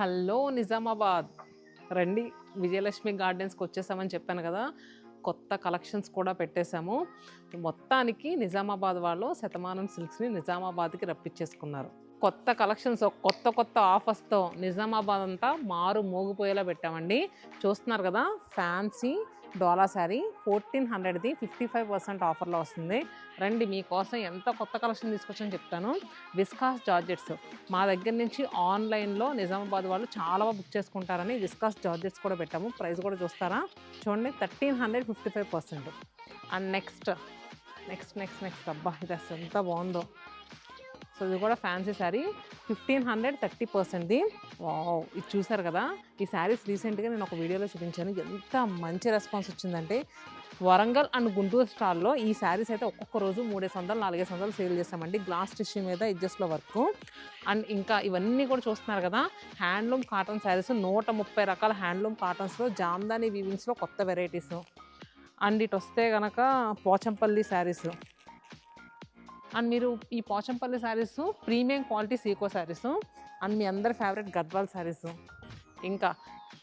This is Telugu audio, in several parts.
హలో నిజామాబాద్. రండి విజయలక్ష్మి గార్డెన్స్కి వచ్చేసామని చెప్పాను కదా కొత్త కలెక్షన్స్ కూడా పెట్టేశాము. మొత్తానికి నిజామాబాద్ వాళ్ళు శతమానం సిల్క్స్ని నిజామాబాద్కి రప్పించేసుకున్నారు. కొత్త కలెక్షన్స్ కొత్త కొత్త ఆఫర్స్తో నిజామాబాద్ అంతా మారు మోగిపోయేలా పెట్టామండి. చూస్తున్నారు కదా ఫ్యాన్సీ డోలా శారీ ఫోర్టీన్ హండ్రెడ్ది ఫిఫ్టీ ఫైవ్ పర్సెంట్ ఆఫర్లో వస్తుంది. రండి మీకోసం ఎంత కొత్త కలెక్షన్ తీసుకొచ్చని చెప్తాను. Viscose georgettes. మా దగ్గర నుంచి ఆన్లైన్లో నిజామాబాద్ వాళ్ళు చాలా బుక్ చేసుకుంటారని విస్కాస్ జార్జెట్స్ కూడా పెట్టాము. ప్రైస్ కూడా చూస్తారా? చూడండి thirteen hundred fifty five percent. And next next next next. అబ్బా ఇది అసలు ఎంత బాగుందో. సో ఇది కూడా fancy sari fifteen hundred thirty పర్సెంట్ది wow ఇది చూసారు కదా? ఈ శారీస్ రీసెంట్గా నేను ఒక వీడియోలో చూపించాను. ఎంత మంచి రెస్పాన్స్ వచ్చిందంటే వరంగల్ అండ్ గుంటూరు స్టాల్లో ఈ శారీస్ అయితే ఒక్కొక్క రోజు మూడేసి వందలు నాలుగేసి వందలు సేల్ చేస్తామండి. గ్లాస్ టిష్యూ మీద ఎడ్జస్ట్లో వర్క్ అండ్ ఇంకా ఇవన్నీ కూడా చూస్తున్నారు కదా? హ్యాండ్లూమ్ కాటన్ శారీస్ నూట ముప్పై రకాల హ్యాండ్లూమ్ కాటన్స్లో జామ్దాని వీవింగ్స్లో కొత్త వెరైటీస్ అండ్ ఇటు వస్తే కనుక పోచంపల్లి శారీస్ అండ్ మీరు ఈ పోచంపల్లి శారీస్ ప్రీమియం క్వాలిటీ సీకో శారీస్ అండ్ మీ అందరి ఫేవరెట్ గద్వాల్ శారీస్ ఇంకా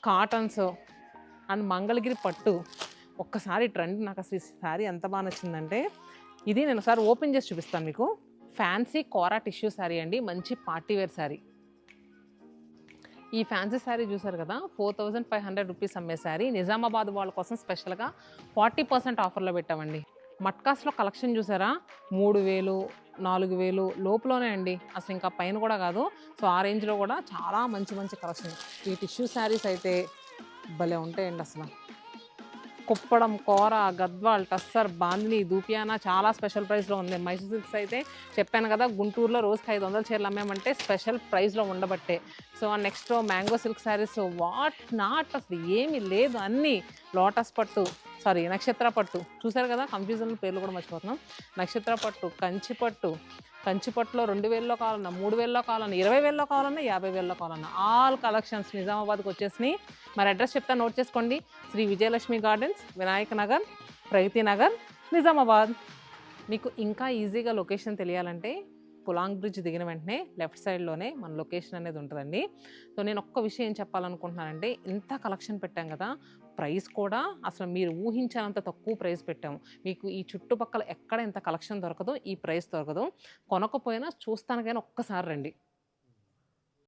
కాటన్స్ అండ్ మంగళగిరి పట్టు. ఒక్కసారి ట్రెండ్ నాకు అసలు ఈ శారీ ఎంత బాగా నచ్చిందంటే ఇది నేను ఒకసారి ఓపెన్ చేసి చూపిస్తాను మీకు. ఫ్యాన్సీ కోరా టిష్యూ శారీ అండి మంచి పార్టీ వేర్ శారీ ఈ ఫ్యాన్సీ శారీ చూసారు కదా four thousand five hundred rupees అమ్మే శారీ నిజామాబాద్ వాళ్ళ కోసం స్పెషల్గా ఫార్టీ పర్సెంట్ ఆఫర్లో పెట్టామండి. మట్కాస్లో కలెక్షన్ చూసారా? మూడు వేలు నాలుగు వేలు లోపలనే అండి. అసలు ఇంకా పైన కూడా కాదు. సో ఆ రేంజ్లో కూడా చాలా మంచి మంచి కలెక్షన్ ఈ టిష్యూ శారీస్ అయితే భలే ఉంటాయండి అసలు. కుప్పడం కోర గద్వాల్ టస్సర్ బాందిని దూపియానా చాలా స్పెషల్ ప్రైస్లో ఉంది. మైసూర్ సిల్క్స్ అయితే చెప్పాను కదా గుంటూరులో రోజుకి ఐదు వందల చీరలు అమ్మేమంటే స్పెషల్ ప్రైస్లో ఉండబట్టే. So next mango silk saris what not అసలు ఏమీ లేదు. అన్నీ లోటస్ పట్టు సారీ నక్షత్ర పట్టు. చూసారు కదా కన్ఫ్యూజన్ పేర్లు కూడా మర్చిపోతున్నాం. నక్షత్ర పట్టు కంచి పట్టు. కంచి పట్టులో రెండు వేలలో కావాలన్నా మూడు వేల్లో కావాలన్నా ఇరవై వేలలో కావాలన్నా యాభై వేలలో కావాలన్నా ఆల్ కలెక్షన్స్ నిజామాబాద్కి వచ్చేసినాయి. మరి అడ్రస్ చెప్తా నోట్ చేసుకోండి. శ్రీ విజయలక్ష్మి గార్డెన్స్ వినాయక నగర్ ప్రగతి నగర్ నిజామాబాద్. మీకు ఇంకా ఈజీగా లొకేషన్ తెలియాలంటే పులాంగ్ బ్రిడ్జ్ దిగిన వెంటనే లెఫ్ట్ సైడ్లోనే మన లొకేషన్ అనేది ఉంటుందండి. సో నేను ఒక్క విషయం ఏం చెప్పాలనుకుంటున్నానంటే ఇంత కలెక్షన్ పెట్టాం కదా ప్రైస్ కూడా అసలు మీరు ఊహించినంత తక్కువ ప్రైస్ పెట్టాము. మీకు ఈ చుట్టుపక్కల ఎక్కడ ఇంత కలెక్షన్ దొరకదు ఈ ప్రైస్ దొరకదు కొనకపోయినా చూస్తానికైనా ఒక్కసారి రండి.